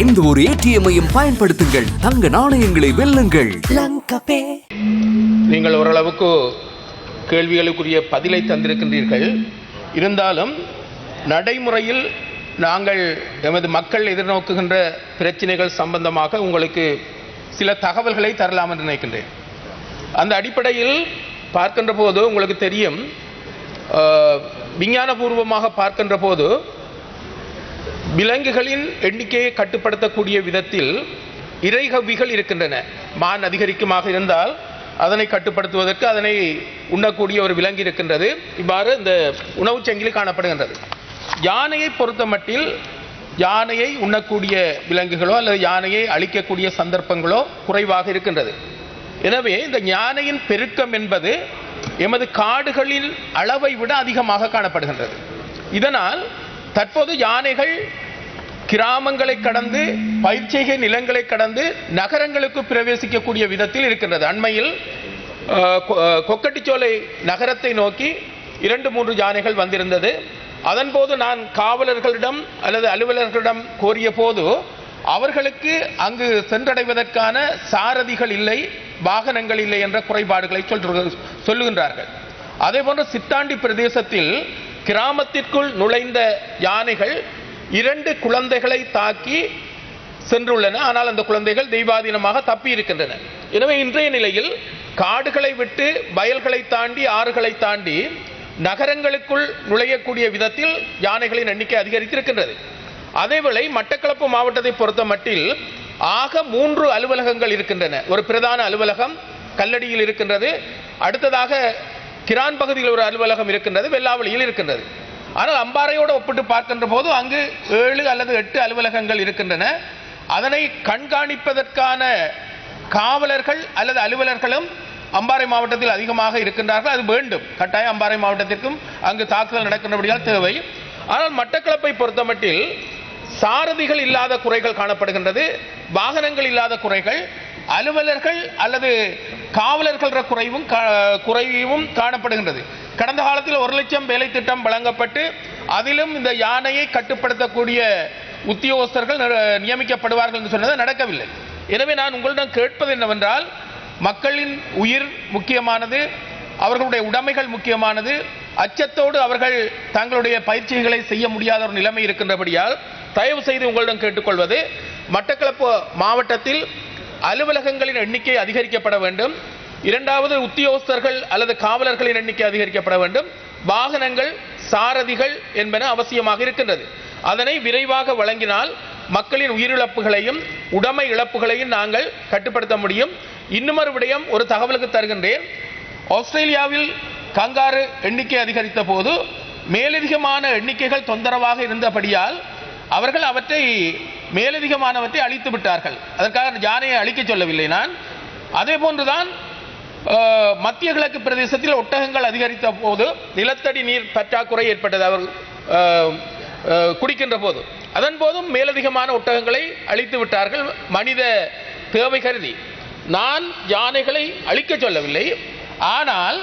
எந்த ஒரு ஏடிஎம்மையும் பயன்படுத்துங்கள். தங்க நாணயங்களை வெல்லுங்கள். நீங்கள் ஓரளவுக்கு கேள்விகளுக்குரிய பதிலை தந்திருக்கின்றீர்கள். இருந்தாலும் நடைமுறையில் நாங்கள் எமது மக்கள் எதிர்நோக்குகின்ற பிரச்சனைகள் சம்பந்தமாக உங்களுக்கு சில தகவல்களை தரலாம் என்று நினைக்கின்றேன். அந்த அடிப்படையில் பார்க்கின்ற போது உங்களுக்கு தெரியும் விஞ்ஞானபூர்வமாக பார்க்கின்ற போது விலங்குகளின் எண்ணிக்கையை கட்டுப்படுத்தக்கூடிய விதத்தில் இறைகவ்விகள் இருக்கின்றன. மான் அதிகரிக்குமாக இருந்தால் அதனை கட்டுப்படுத்துவதற்கு அதனை உண்ணக்கூடிய ஒரு விலங்கு இருக்கின்றது. இவ்வாறு இந்த உணவுச் சங்கிலி காணப்படுகின்றது. யானையை பொறுத்த மட்டில் யானையை உண்ணக்கூடிய விலங்குகளோ அல்லது யானையை அழிக்கக்கூடிய சந்தர்ப்பங்களோ குறைவாக இருக்கின்றது. எனவே இந்த யானையின் பெருக்கம் என்பது எமது காடுகளின் அளவை விட அதிகமாக காணப்படுகின்றது. இதனால் தற்போது யானைகள் கிராமங்களை கடந்து பயிற்சிகை நிலங்களை கடந்து நகரங்களுக்கு பிரவேசிக்கக்கூடிய விதத்தில் இருக்கின்றது. அண்மையில் கொ- கொக்கட்டிச்சோலை நகரத்தை நோக்கி இரண்டு மூன்று யானைகள் வந்திருந்தது. அதன்போது நான் காவலர்களிடம் அல்லது அலுவலர்களிடம் கோரிய போது அவர்களுக்கு அங்கு சென்றடைவதற்கான சாரதிகள் இல்லை வாகனங்கள் இல்லை என்ற குறைபாடுகளை சொல்று- சொல்லுகின்றார்கள். அதே போன்ற சித்தாண்டி பிரதேசத்தில் கிராமத்திற்குள் நுழைந்த யானைகள் இரண்டு குழந்தைகளை தாக்கி சென்றுள்ளன. ஆனால் அந்த குழந்தைகள் தெய்வாதீனமாக தப்பி இருக்கின்றன எனவே இன்றைய நிலையில் காடுகளை விட்டு வயல்களை தாண்டி ஆறுகளை தாண்டி நகரங்களுக்குள் நுழையக்கூடிய விதத்தில் யானைகளின் எண்ணிக்கை அதிகரித்திருக்கின்றது. அதேவேளை மட்டக்களப்பு மாவட்டத்தை பொறுத்த மட்டில் ஆக மூன்று அலுவலகங்கள் இருக்கின்றன. ஒரு பிரதான அலுவலகம் கல்லடியில் இருக்கின்றது. அடுத்ததாக கிரான் பகுதியில் ஒரு அலுவலகம் இருக்கின்றது. வெள்ளாவளியில் இருக்கின்றது. ஆனால் அம்பாறையோடு ஒப்பிட்டு பார்க்கின்ற போது அங்கு ஏழு அல்லது எட்டு அலுவலகங்கள் இருக்கின்றன. அதனை கண்காணிப்பதற்கான காவலர்கள் அல்லது அலுவலர்களும் அம்பாறை மாவட்டத்தில் அதிகமாக இருக்கின்றார்கள். அது வேண்டும். கட்டாயம் அம்பாறை மாவட்டத்திற்கும் அங்கு தாக்குதல் நடக்கின்றபடியால் தேவை. ஆனால் மட்டக்களப்பை பொறுத்தமட்டில் சாரதிகள் இல்லாத குறைகள் காணப்படுகின்றது. வாகனங்கள் இல்லாத குறைகள் அலுவலர்கள் அல்லது காவலர்கள் குறைவும் கா- குறைவும் காணப்படுகின்றது. கடந்த காலத்தில் ஒரு லட்சம் வேலை திட்டம் வழங்கப்பட்டு அதிலும் இந்த யானையை கட்டுப்படுத்தக்கூடிய உத்தியோகஸ்தர்கள் ந- நியமிக்கப்படுவார்கள் என்று சொன்னது நடக்கவில்லை. எனவே நான் உங்களிடம் கேட்பது என்னவென்றால் மக்களின் உயிர் முக்கியமானது அவர்களுடைய உடைமைகள் முக்கியமானது அச்சத்தோடு அவர்கள் தங்களுடைய பயிற்சிகளை செய்ய முடியாத ஒரு நிலைமை இருக்கின்றபடியால் தயவு செய்து உங்களிடம் கேட்டுக்கொள்வது மட்டக்களப்பு மாவட்டத்தில் அலுவலகங்களின் எண்ணிக்கை அதிகரிக்கப்பட வேண்டும். இரண்டாவது உத்தியோகஸ்தர்கள் அல்லது காவலர்களின் எண்ணிக்கை அதிகரிக்கப்பட வேண்டும். வாகனங்கள் சாரதிகள் என்பன அவசியமாக இருக்கின்றது. அதனை விரைவாக வழங்கினால் மக்களின் உயிரிழப்புகளையும் உடைமை இழப்புகளையும் நாங்கள் கட்டுப்படுத்த முடியும். இன்னுமொரு விடயம் ஒரு தகவலுக்கு தருகின்றேன். ஆஸ்திரேலியாவில் கங்காரு எண்ணிக்கை அதிகரித்த போது மேலதிகமான எண்ணிக்கைகள் தொந்தரவாக இருந்தபடியால் அவர்கள் அவற்றை மேலதிகமானவற்றை அழித்து விட்டார்கள். அதற்காக யானையை அழிக்க சொல்லவில்லை நான். அதே போன்றுதான் மத்திய கிழக்கு பிரதேசத்தில் ஒட்டகங்கள் அதிகரித்த போது நிலத்தடி நீர் பற்றாக்குறை ஏற்பட்டது அவர் குடிக்கின்ற போது. அதன் போதும் மேலதிகமான ஒட்டகங்களை அழித்து விட்டார்கள் மனித தேவை கருதி. நான் யானைகளை அழிக்க சொல்லவில்லை. ஆனால்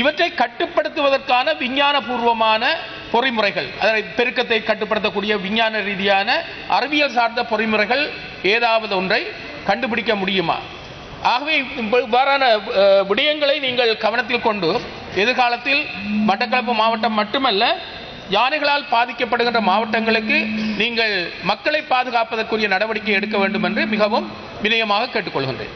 இவற்றை கட்டுப்படுத்துவதற்கான விஞ்ஞானபூர்வமான பொறிமுறைகள் அதனை பெருக்கத்தை கட்டுப்படுத்தக்கூடிய விஞ்ஞான ரீதியான அறிவியல் சார்ந்த பொறிமுறைகள் ஏதாவது ஒன்றை கண்டுபிடிக்க முடியுமா? ஆகவே இவ்வாறான விடயங்களை நீங்கள் கவனத்தில் கொண்டு எதிர்காலத்தில் மட்டக்களப்பு மாவட்டம் மட்டுமல்ல யானைகளால் பாதிக்கப்படுகின்ற மாவட்டங்களுக்கு நீங்கள் மக்களை பாதுகாப்பதற்குரிய நடவடிக்கை எடுக்க வேண்டும் என்று மிகவும் வினயமாக கேட்டுக்கொள்கின்றேன்.